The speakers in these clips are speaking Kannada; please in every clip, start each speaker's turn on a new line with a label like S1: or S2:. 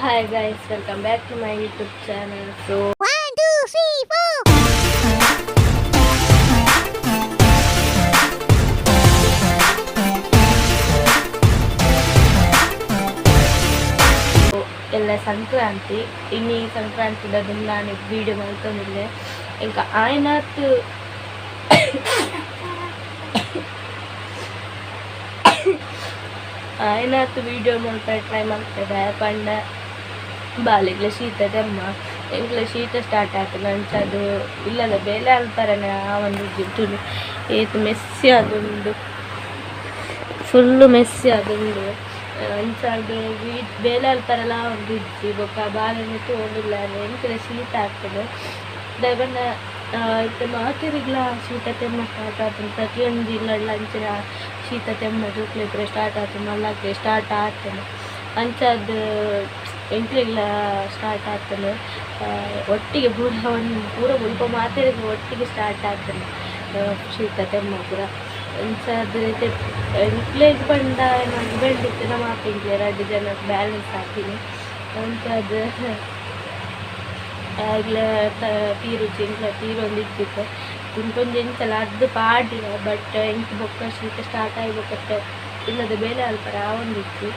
S1: Hi guys welcome back to
S2: my YouTube channel so
S1: ಎಲ್ಲ ಸಂಕ್ರಾಂತಿ ഇനി ಸಂಕ್ರಾಂತಿದ ನಾನು വീഡിയോ ಮಾಡ್ಕೊಂಡಿದ್ದೆ. ಈಗ ಆಯ್ನಾತ್. ಆಯ್ನಾತ್ ವೀಡಿಯೋ ಮಾಡ್ತಾ ಟ್ರೈ ಮಾಡ್ತಾ ಪಂಡ ಬಾಲಿಗ್ಲ ಶೀತ ತೆಮ್ಮ ಎಂಗ್ಲ ಶೀತ ಸ್ಟಾರ್ಟ್ ಆಯ್ತು. ಅಂಚದು ಇಲ್ಲದ ಬೇಲೆ ಅಂತಾರೆ ಆ ಒಂದು ಜಿಡ್ಡು ಏತು ಮೆಸ್ಸಿ ಅದೊಂದು ಫುಲ್ಲು ಮೆಸ್ಸಿ ಅದೊಂದು ಅಂಚಾದು ಬೇಲೆ ಅಲ್ತಾರಲ್ಲ ಒಂದು ಇಜ್ಜಿ ಬೊಕ್ಕ ಬಾಲೆನೆ ತೋಡಿಲ್ಲ ಎಂಕಲ ಶೀತ ಆಗ್ತದೆ. ಇತ್ತೆ ಮಾತಿರಿಗ್ಲ ಶೀತ ತೆಮ್ಮ ಸ್ಟಾರ್ಟ್ ಆಯ್ತು. ಪ್ರತಿಯೊಂದು ಇಲ್ಲ ಅಂಚಿನ ಶೀತ ತೆಮ್ಮ ಜೋಕ್ಲಿದ್ರೆ ಸ್ಟಾರ್ಟ್ ಆಯ್ತು ಮಲ್ಲಕ್ಕೆ ಸ್ಟಾರ್ಟ್ ಆಗ್ತದೆ. ಅಂಚದು ಎಂಟ್ರೆಲ್ಲ ಸ್ಟಾರ್ಟ್ ಆಗ್ತದೆ. ಒಟ್ಟಿಗೆ ಪೂರ ಒಂದು ಪೂರ ಮುಲ್ಪ ಮಾತಾಡಿದ್ರೆ ಒಟ್ಟಿಗೆ ಸ್ಟಾರ್ಟ್ ಆಗ್ತದೆ. ಶೀತ ತೆಮ್ಮ ಪೂರ ಅಂಚದು ರೀತಿ ಎಂಟ್ಲೇಜ್ ಬಂದ ನಾನು ಇತ್ತು, ನಮ್ಮ ಹಾಕಿದ್ದೆ ಎರಡು ಜನ ಬ್ಯಾಲೆನ್ಸ್ ಹಾಕಿನಿ ಅಂಚದು ಆಗ್ಲೇ ತೀರು ಚಿಂಕ್ಲ ತೀರೊಂದು ಒಂದು ಇಟ್ಟಿತ್ತು ಇಂಕೊಂದು ಅದು ಪಾಡಿಲ್ಲ ಬಟ್ ಎಂಟು ಬೊಕ್ಕ, ಶೀತ ಸ್ಟಾರ್ಟ್ ಆಗಿ ಬೊಕ್ಕ ಇಲ್ಲದ ಬೇಲೆ ಅಲ್ಪರ ಆ ಒಂದು ಅಂತ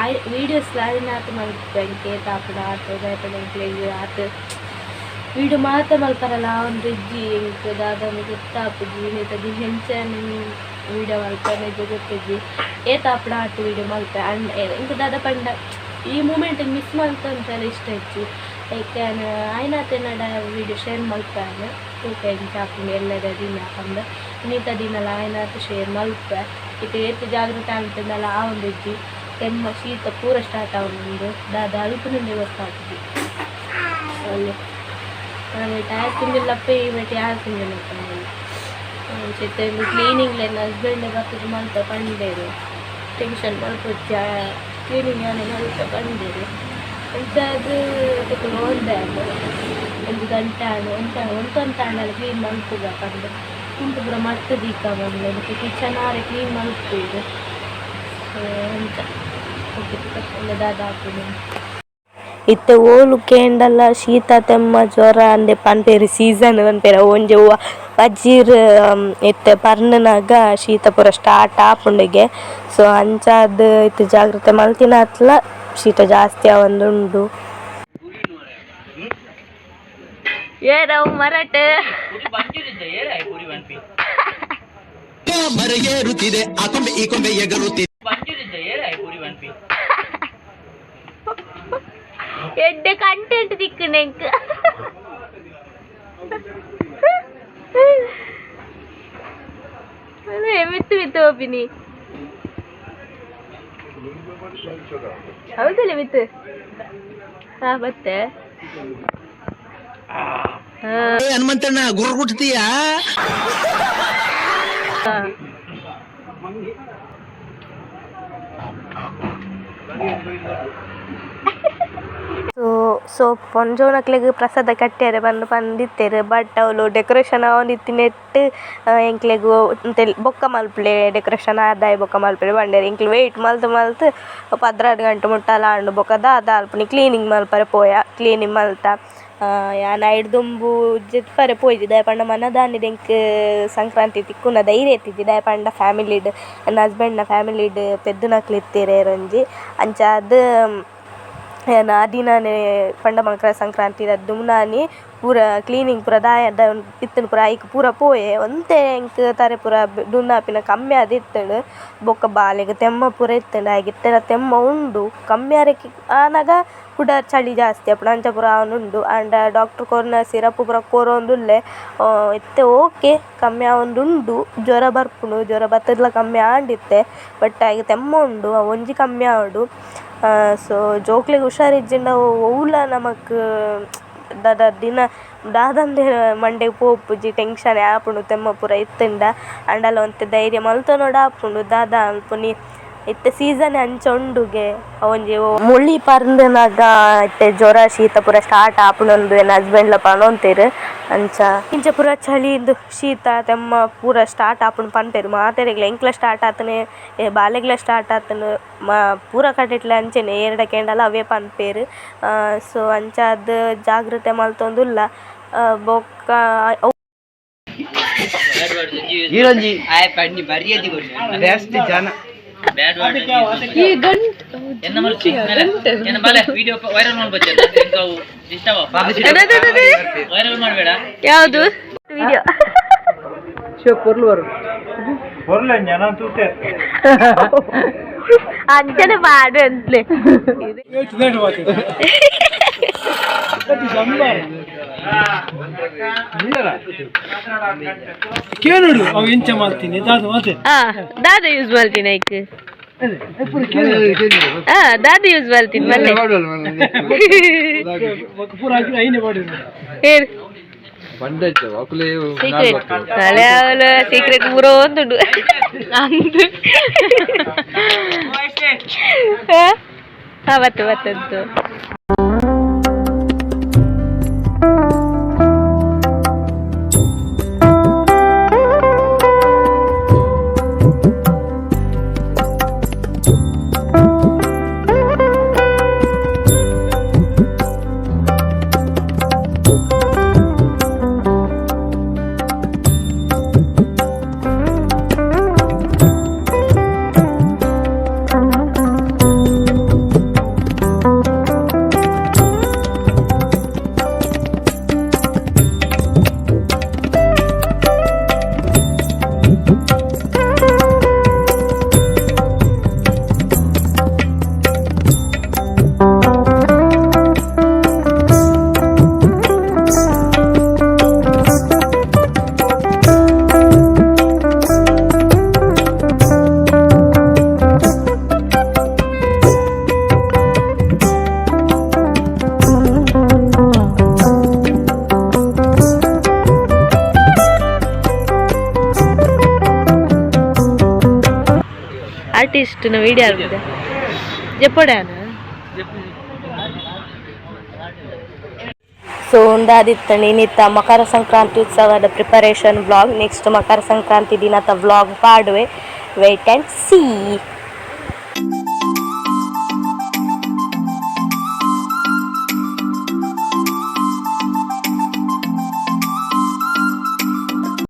S1: ಆಯ್ ವೀಡಿಯೋಸ್ ಲಾದಿನ ಆತ ಮಲ್ಪೆ ಎಂಕೆ ತಾಪಡ ಆತ ದಾಯಪಡ ಎಂಕ್ಲೆಗ್ ಆತ ಮಾತ ಮಲ್ಪರಲ್ಲ ಆ ಒಂದು ಇಜ್ಜಿ ಎಂಕ್ ದಾದನ ಗೊತ್ತಾಪುಜಿ ನೇತದಿ ಹೆಂಚನ ವೀಡಿಯೋ ಮಲ್ಪ ನಿಜ ಗೊತ್ತಿಜ್ಜಿ ಏ ತಾಪಡ ಆತ ವೀಡಿಯೋ ಮಲ್ಪೆ ಅಂಡ್ ಎಂಕ್ ದಾದ ಪಂಡ, ಈ ಮೂಮೆಂಟ್ ಮಿಸ್ ಮಾಡ್ತ ಅಂತೆಲ್ಲ ಇಷ್ಟ ಹೆಚ್ಚು ಲೈಕ್ ಆಯ್ನಾತೆ ನಡ ವೀಡಿಯೋ ಶೇರ್ ಮಲ್ಪಾನೆ ತೂಕ ಎಂಚ ಹಾಕೊಂಡು ಎಲ್ಲದ ದಿನ ಹಾಕೊಂಡು ನೀತ ದಿನಲ್ಲ ಆಯ್ನಾತ ಶೇರ್ ಮಲ್ಪೆ ಇಟ್ಟು ಎತ್ತು ಜಾಗೃತ ಅಂತಂದಲ್ಲ ಆ ಒಂದು ಇಜ್ಜಿ ಕೆಮ್ಮ ಶೀತ ಪೂರ ಸ್ಟಾರ್ಟ್ ಆಗುಂಡು ದಾದ ಅಲ್ಪನಿಂದ ಗೊತ್ತಾಗ್ತದೆ ಅಲ್ಲಿ ನಾನು ಟೈರ್ ಈ ಇವತ್ತು ಯಾರು ತುಂಬಿಲ್ಲಪ್ಪ ಚಿತ್ತೆ ಕ್ಲೀನಿಂಗ್ ನನ್ನ ಹಸ್ಬೆಂಡ್ ಬರ್ತದೆ ಮಲ್ತ ಕಂಡೇರು ಟೆನ್ಷನ್ ಮಲ್ಪುಚ್ಚ ಕ್ಲೀನಿಂಗ್ ಏನೇ ಮಲ್ತ ಬಂದೇರು ಎಂತಾದ್ರು ತಕೊಂಡು ಒಂದೇ ಒಂದು ಗಂಟೆ ಎಂತ ಒಂತ ಒಂತೊಂದು ತಾಂಡಲ್ಲಿ ಕ್ಲೀನ್ ಮಲ್ಪುಬೇಕಂದ್ರೆ ಕುಂಟು ಪೂರ ಮತ್ತೆ ದೀಕ ಬಂದು ಅದಕ್ಕೆ ಆರೆ ಕ್ಲೀನ್ ಮಲ್ಪುದು ಅಂತ ಓಕೆ ದಾದ ಹಾಕಿದೆ ಇತ್ತೆ. ಓಲು ಕೇಂಡಲ ಶೀತ ತೆಮ್ಮ ಜ್ವರ ಅಂದೆ ಪನ್ಪೇರು ಸೀಸನ್ ಪನ್ಪೇರ ಒಂಜೆ ಒವ್ವ ವಜ್ಜೀರ್ ಇತ್ತೆ. ಪರ್ನನಾಗ ಶೀತ ಪೂರ ಸ್ಟಾರ್ಟ್ ಆಪುಂಡುಗೆ. ಸೊ ಅಂಚಾದ್ ಇತ್ತೆ ಜಾಗ್ರತೆ. ಮಲ್ತಿನ ಅತ್ಲ ಶೀತ ಜಾಸ್ತಿ ಆವೊಂದುಂಡು ಏನವು ಮರಾಠ.
S3: ಮರ ಏರುತ್ತಿದೆ ಆ ಕೊಂಬೆ ಈ ಕೊಂಬೆ ಎಗರುತ್ತಿದೆ.
S1: ಎಡ್ಡೆ ಕಂಟೆಂಟ್ ದಿಕ್ಕನೆಂಕ್ ಅದೇ ಮಿತ್ತು ಮಿತ್ತು ಒಪ್ಪಿನಿ ಹೌದಲ್ಲ ಮಿತ್ತು ಹಾ ಮತ್ತೆ? ಹಾ.
S3: ಏ ಹನುಮಂತಣ್ಣ ಗುರು ಗುಟ್ತೀಯಾ
S1: ಹಾ. ಸೊ ಸೊ ಪೊಂಜೋನಕ್ಲೆಗ್ ಪ್ರಸಾದ ಕಟ್ಟ್ಯಾರೆ, ಬಂದು ಪಂದಿತ್ತೇರು ಬಟ್ ಅವಳು ಡೆಕೋರೇಷನ್ ಅವನಿತ್ತು ನೆಟ್ ಎಂಕ್ಲೆಗು ಬೊಕ್ಕ ಮಲ್ಪುಲೆ ಡೆಕೋರೇಷನ್ ಆದಾಯ ಬೊಕ್ಕ ಮಲ್ಪಲೆ ಪಂಡೆರ್ ಎಂಕ್ಲು ವೆಯ್ಟ್ ಮಲ್ತ್ ಮಲ್ತ್ ಪದ್ರಾಡ್ ಗಂಟೆ ಮುಟ್ಟಲ ಹಣ್ಣು ಬೊಕ್ಕ ದಾದ ಅಲ್ಪನಿ ಕ್ಲೀನಿಂಗ್ ಮಲ್ಪರೆ ಪೋಯ ಕ್ಲೀನಿಂಗ್ ಮಲ್ತ. ಯಾನ್ ಐಡ್ ದುಂಬು ಜೆತ್ಪರೆ ಪೋಯ್ದು ದಾಯೆ ಪಂಡ ಮನದಾನಿಡ್ ಎಂಕ್ ಸಂಕ್ರಾಂತಿ ತಿಕ್ಕುನ ಧೈರ್ಯ ಎತ್ತಿದ್ದಿ ದಾಯೆ ಪಂಡ ಫ್ಯಾಮಿಲಿಡ್ ನನ್ನ ಹಸ್ಬೆಂಡ್ನ ಫ್ಯಾಮಿಲಿಡ್ ಪೆದ್ದುನಕ್ಲು ಇತ್ತೆರೆ ಒಂಜಿ ಅಂಚ ಅದ್ ಏನ, ದಿನಾನೆ ಪಂಡ ಮಕರ ಸಂಕ್ರಾಂತಿ ದುಮ್ನಾನಿ ಪೂರ ಕ್ಲೀನಿಂಗ್ ಪೂರ ದಾಯದ ಇತ್ತನ ಪೂರ ಐಕ್ ಪೂರ ಪೋಯೆ, ಒಂತೆ ಎಂಕ್ ತಾರೆ ಪೂರ ದುನ್ನಾಪಿನ ಕಮ್ಮಿ ಆದ್ ಇತ್ತಂಡು. ಬೊಕ್ಕ ಬಾಲೆಗ್ ತೆಮ್ಮ ಪೂರ ಇತ್ತಂಡು ಇತ್ತೆನ ತೆಮ್ಮ ಉಂಡು. ಕಮ್ಮಿ ಆರಕ್ಕೆ ಆನಗ ಪುಡಾರ್ ಚಳಿ ಜಾಸ್ತಿ ಅಪ್ಪುಂಡು ಅಂಚ ಪೂರ ಆವೊಂದುಂಡು. ಆಂಡ ಡಾಕ್ಟರ್ ಕೊರ್ನ ಸಿರಪ್ ಪೂರ ಕೊರೊಂದುಲ್ಲೆ ಇತ್ತೆ ಓಕೆ, ಕಮ್ಮಿ ಆವೊಂದುಂಡು. ಜ್ವರ ಬರ್ಪುಂಡು ಜ್ವರ ಬತ್ತದ್ಲ ಕಮ್ಮಿ ಆಂಡಿತ್ತೆ. ಬಟ್ ಆಗ ತೆಮ್ಮ ಉಂಡು ಒಂಜಿ ಕಮ್ಮಿ ಆವೊಡು. ಸೊ ಜೋಕ್ಲೆಗ್ ಹುಷಾರಿಜ್ಜಿಂಡ ಒವ್ಲ ನಮಕ್ ದಾದ ದಿನ ದಾದಂದೆ ಮಂಡೆ ಪೋಪುಜಿ ಟೆನ್ಷನ್ ಆಪುಂಡು ತೆಮ್ಮ ಪೂರ ಇತ್ತಿಂಡ ಆಂಡಲ ಒಂತೆ ಧೈರ್ಯ ಮಲ್ತೊನೋಡು ಆಪುಂಡು ದಾದ ಅಲ್ಪುನಿ ಇತ್ತೆ ಸೀಸನ್ ಅಂಚ ಉಂಡುಗೆ ಒಂಜಿ ಮುಳ್ಳಿ ಪರ್ಂದನಾಗ ಇತ್ತೆ ಜ್ವರ ಶೀತ ಪೂರ ಸ್ಟಾರ್ಟ್ ಆಪುನೊಂದು ಎನ್ನ ಹಸ್ಬೆಂಡ್ಲ ಪನೊಂತೆರ್ ಅಂಚ. ಇಂಚ ಪೂರ ಚಳಿಂದು ಶೀತ ತೆಮ್ಮ ಪೂರ ಸ್ಟಾರ್ಟ್ ಆಪುಂಡು ಪನ್ಪೆರ್. ಮಾತೆರೆಗ್ಲ ಎಂಕ್ಲ ಸ್ಟಾರ್ಟ್ ಆತನೆ ಏ ಬಾಲೆಗ್ಲ ಸ್ಟಾರ್ಟ್ ಆತನು ಮಾ ಪೂರ ಕಟ್ಟಿಟ್ಲ ಅಂಚೆನೆ ಎರಡ ಕೆಂಡಲ ಅವೇ ಪನ್ಪೇರ್. ಸೊ ಅಂಚ ಅದ್ ಜಾಗ್ರತೆ ಮಲ್ತೊಂದುಲ್ಲ. ಬೊಕ್ಕ
S4: ಈರೊಂಜಿ
S5: ಆಯ್ ಪಂಡಿ ಬರಿಯದಿ ಕೊಡ್ಲಿ
S4: ಜನ.
S5: ಬ್ಯಾಡ್ ವರ್ಡ್ ಈ ಗಂಟ್ ಎನ್ನ ಮಲ್ ಗಂಟ್ ಎನ್ನ ಮಲ್ ವಿಡಿಯೋ ವೈರಲ್ ಮಾಡ್ಬೇಕು ಹೆಂಗ ಅವು ಡಿಸ್ಟರ್ಬ್ ವೈರಲ್ ಮಾಡಬೇಡ
S1: ಯಾವುದು ವಿಡಿಯೋ
S4: ಶೋ ಕೊರ್ಲು ಬರು
S1: ಕೊರ್ಲು ನಾನು ತೂತೆ ಅಂಜನೆ ಮಾಡು ಅಂತಲೇ
S4: ಕೇಳುಡು ಅವು ಇಂಚ ಮಾಡ್ತೀನಿ. ದಾದು ಮತ್ತೆ?
S1: ಹಾ ದಾದ ಯೂಸ್ ಮಾಡ್ತೀನಿ ಐಕ್ ಹಾ ದಾದ ಯೂಸ್ ಮಾಡ್ತೀನಿ ಮಲ್ಲೆ
S4: ಹೇಳಿ. ತಲೆ
S1: ಹೇಳು ಸೀಕ್ರೆಟ್ ಊರೋ ಒಂದುಂಡು ಅಂದು ಹಾ ಬತ್ತು ಬತ್ತಂತು ಆರ್ಟಿಸ್ಟ್ನ ವಿಡಿಯೋ ಆಡ್ಬಿದೆ ಜಪ್ಪಡ್ಯಾನ? ಸೊ ಒಂದಾದಿತ್ತಣಿ ನಿತ್ತ ಮಕರ ಸಂಕ್ರಾಂತಿ ಉತ್ಸವದ preparation vlog next Makara Sankranti ದಿನದ ವ್ಲಾಗ್ ಪಾಡುವೆ. Wait and see